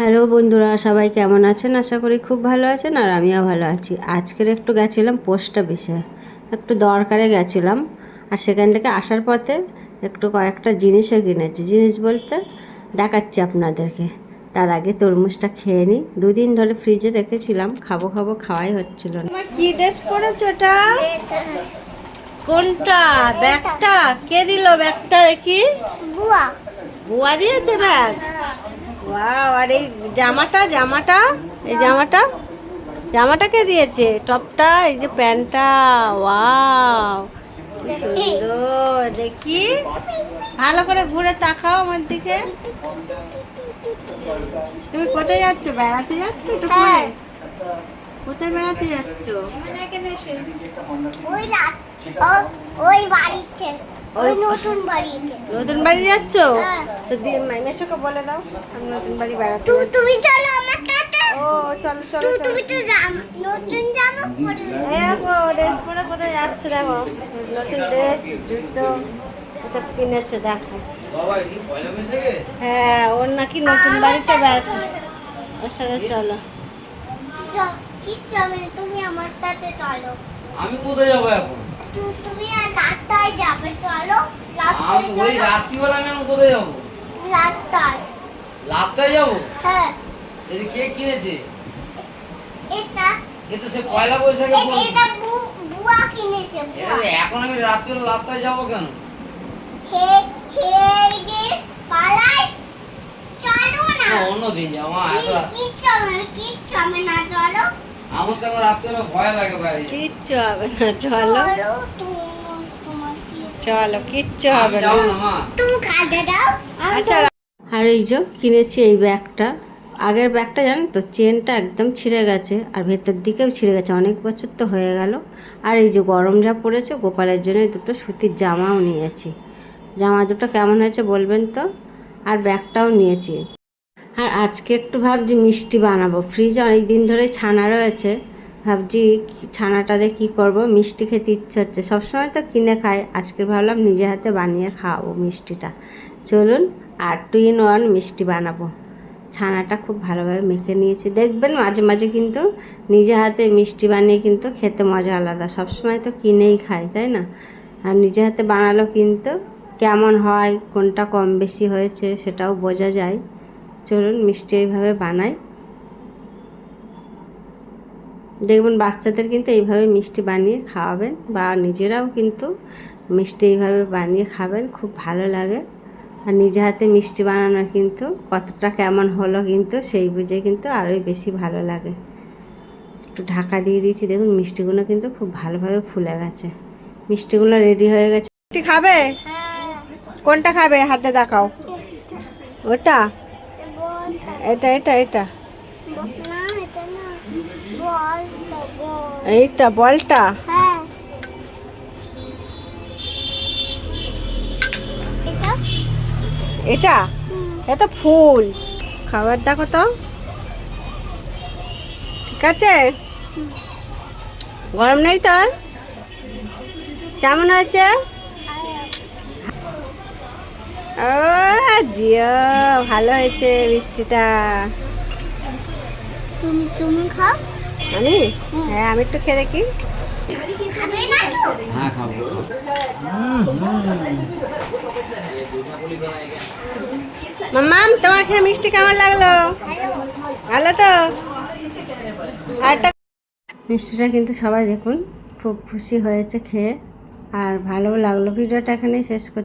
Hello বন্ধুরা সবাই কেমন আছেন? আশা করি খুব ভালো আছেন আর আমিও ভালো আছি। আজকের একটু গেছিলাম পোস্ট অফিসে একটু দরকারে গেছিলাম আর সেখান থেকে আসার পথে একটু কয়েকটা জিনিসও কিনেছি। জিনিস বলতে দেখাচ্ছি আপনাদেরকে। তার আগে তরমুজটা খেয়ে নিই। দুদিন ধরে ফ্রিজে রেখেছিলাম খাব খাব খাওয়াই হচ্ছিল না। কি ড্রেস পরেছো ওটা কোনটা? ব্যাগটা? কে দিল ব্যাগটা দেখি? বুয়া। বুয়া দিয়েছে ব্যাগ? ওয়াও আর এই জামাটা জামাটা? এই জামাটা? জামাটা কে দিয়েছে? টপটা এই যে প্যান্টটা। ওয়াও সুন্দর। দেখি। ভালো করে ঘুরে তাকাও আমার দিকে। তুমি কোথায় যাচ্ছ? বেড়াতে যাচ্ছ একটু পরে হ্যাঁ। কোথায় বেড়াতে যাচ্ছ? ওই ওই বাড়িতে ওই নতুন বাড়িতে। নতুন বাড়ি যাচ্ছ? হ্যাঁ। তো মেসোকে বলে দাও আমি নতুন বাড়ি বেড়াতে তু যাচ্ছি। তুমি চলো আমার সাথে ও চলো চলো তুমি তো নতুন জামা পরে দেখো ড্রেস পরে কোথায় যাচ্ছে দেখো। নতুন ড্রেস জুতো এসব কিনেছে দেখো। হ্যাঁ ওর নাকি নতুন বাড়িতে বেড়াতে ওর সাথে চলো। কি চলে? তুমি আমার সাথে চলো। আমি কোথায় যাব এখন? তু তুমি আর রাস্তায় যাবে চলো। রাস্তায় ওই রাত্রিবেলা আমি কোথায় যাব? রাস্তায় লাভটাই যাব? হ্যাঁ। এটা কে কিনেছে? এটা এ তো সে পয়লা বৈশাখে এটা বুয়া কিনেছে এখন আমি রাত্রিবেলা লাভটাই যাব কেন? না। না, অন্য দিন যাব এত রাত কি চলে কি চলে না চলো। আমার তো রাত্রিবেলা ভয় লাগে বাইরে কিচ্ছু হবে না চলো। তুমি তোমার কি চলো কিচ্ছু হবে না। তুমি খাতে দাও আচ্ছা আর এই যে কিনেছি এই ব্যাগটা। আগের ব্যাগটা জানেন তো চেনটা একদম ছিঁড়ে গেছে আর ভেতর দিকেও ছিঁড়ে গেছে। অনেক বছর তো হয়ে গেল। আর এই যে গরম যা পড়েছে গোপালের জন্য এই দুটো সুতির জামাও নিয়েছি। জামা দুটো কেমন হয়েছে বলবেন তো? আর ব্যাগটাও নিয়েছি। আর আজকে একটু ভাবছি মিষ্টি বানাবো। ফ্রিজে অনেক দিন ধরে ছানা রয়েছে। ভাবছি ছানাটা দিয়ে কী করব? মিষ্টি খেতে ইচ্ছে হচ্ছে। সবসময় তো কিনে খাই। আজকে ভাবলাম নিজে হাতে বানিয়ে খাওয়াবো মিষ্টিটা। চলুন, আর টু ইন ওয়ান মিষ্টি বানাবো। ছানাটা খুব ভালোভাবে মেখে নিয়েছি। দেখবেন মাঝে মাঝে কিন্তু নিজে হাতে মিষ্টি বানিয়ে কিন্তু খেতে মজা আলাদা। সবসময় তো কিনেই খাই, তাই না? আর নিজে হাতে বানালো কিন্তু কেমন হয়, কোনটা কম বেশি হয়েছে সেটাও বোঝা যায়। চলুন মিষ্টি এইভাবে বানাই। দেখবেন বাচ্চাদের কিন্তু এইভাবে মিষ্টি বানিয়ে খাওয়াবেন বা নিজেরাও কিন্তু মিষ্টি এইভাবে বানিয়ে খাবেন, খুব ভালো লাগে। আর নিজে হাতে মিষ্টি বানানো কিন্তু কতটা কেমন হলো কিন্তু সেই বুঝে কিন্তু আরোই বেশি ভালো লাগে। একটু ঢাকা দিয়ে দিয়েছি, দেখুন মিষ্টিগুলো কিন্তু খুব ভালোভাবে ফুলে গেছে। মিষ্টিগুলো রেডি হয়ে গেছে। মিষ্টি খাবে? কোনটা খাবে? হাতে দেখাও। ওটা? এটা এটা এটা। এইটা বলটা? হ্যাঁ। এটা? এটা? এটা ফুল। খাবার দেখো তো। ঠিক আছে? গরম নেই তোর? কেমন হয়েছে? ও জিও ভালো হয়েছে মিষ্টিটা। তুমি তুমি খাও। আমি হ্যাঁ আমি একটু খেয়ে দেখি। হ্যাঁ খাব। মাম্মাম তোমার খেয়ে মিষ্টি কেমন লাগল? ভালো তো? আর মিষ্টিটা কিন্তু সবাই দেখুন খুব খুশি হয়েছে খেয়ে। আর ভালো লাগল। ভিডিওটা এখানেই শেষ করছি।